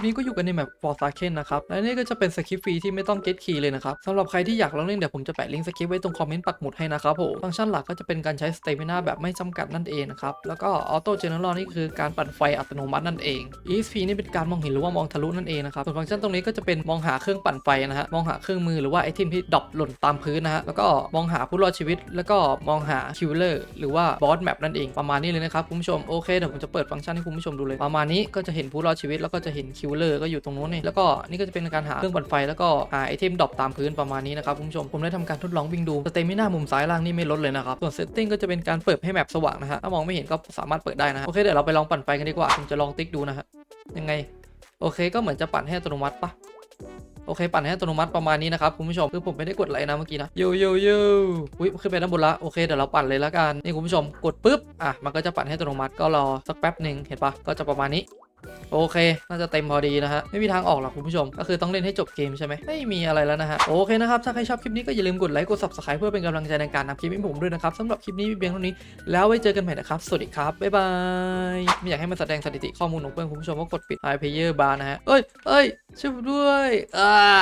ปนี้ก็อยู่กันในแมป For s a k e n นนะครับ และนี่ก็จะเป็นสคริปต์ฟรีที่ไม่ต้อง get key เลยนะครับสำหรับใครที่อยากลองเล่นเดี๋ยวผมจะแปะลิงก์สคริปต์ไว้ตรงคอมเมนต์ปักหมุดให้นะครับผม ฟังก์ชันหลักก็จะเป็นการใช้ stamina แบบไม่จำกัดนั่นเองนะครับ แล้วก็ auto general นี่คือการปั่นไฟอัตโนมัตินั่นเอง EXP นี่เป็นการมองเห็นหรือว่ามองทะลุนั่นเองนะครับ ส่วนฟังก์ชันตรงนี้ก็จะเป็นมองหาเครื่องปั่นไฟนะฮะ มองหาเครื่องมือหรือว่าไอเทมที่ดรอปหล่นตามพื้นนะฮะ แล้วก็มองหาผู้รอดชีวิต แล้วก็มองหาคิวเลอร์หรือว่าบอสแมปนั่นเองประมาณนี้เลยนะครับคุณผู้ชมโอเคเดี๋ยวผมจะเปิดฟังก์ชันให้คุณผู้ชมดูเลยประมาณนี้ก็จะเห็นผู้รอดชีวิตแล้วก็จะเห็นคิวเลอร์ก็อยู่ตรงนู้นนี่แล้วก็นี่ก็จะเป็นการหาเครื่องปั่นไฟแล้วก็หาไอเทมดรอปตามพื้นประมาณนี้นะครับคุณผู้ชมผมได้ทำการทดลองวิ่งดูสเตมิน่ามุมซ้ายล่างนี่ไม่ลดเลยนะครับส่วนเซตติ้งก็จะเป็นการเปิดให้แมปสว่างนะฮะถ้ามองไม่เห็นก็สามารถเปิดได้นะฮะโอเคเดี๋ยวเราไปลองปั่นไฟกันดีกว่าผมจะลองติ๊กดูนะฮะยังไงโอเคก็เหมือนจะปั่นให้อัตโนมัติปะโอเคปั่นให้อัตโนมัติประมาณนี้นะครับคุณผู้ชมคือผมไม่ได้กดอะไรนะเมื่อกี้นะโยโยโยอุ้ยขึ้นไปด้านบนละโอเคเดี๋ยวเราปั่นเลยละกันนี่คุณผู้ชมกดปุ๊บอะมันก็จะปั่นให้อัตโนมัติก็รอสักแป๊บหนึ่งเห็นปะก็จะประมาณนี้ โอเค น่าจะเต็มพอดีนะฮะ ไม่มีทางออกหรอกคุณผู้ชม ก็คือต้องเล่นให้จบเกมใช่ไหมไม่มีอะไรแล้วนะฮะ โอเคนะครับ ถ้าใครชอบคลิปนี้ก็อย่าลืมกดไลค์ กด subscribe เพื่อเป็นกำลังใจในการทำคลิปให้ผมด้วยนะครับสำหรับคลิปนี้มีเพียงเท่านี้ แล้วไว้เจอกันใหม่นะครับ สวัสดีครับ บ๊ายบาย ไม่อยากให้มันแสดงสถิติข้อมูลของเพื่อนคุณผู้ชมว่ากดปิด iPlayer bar นะฮะเอ้ยเอ้ยช่วยด้วยอ่า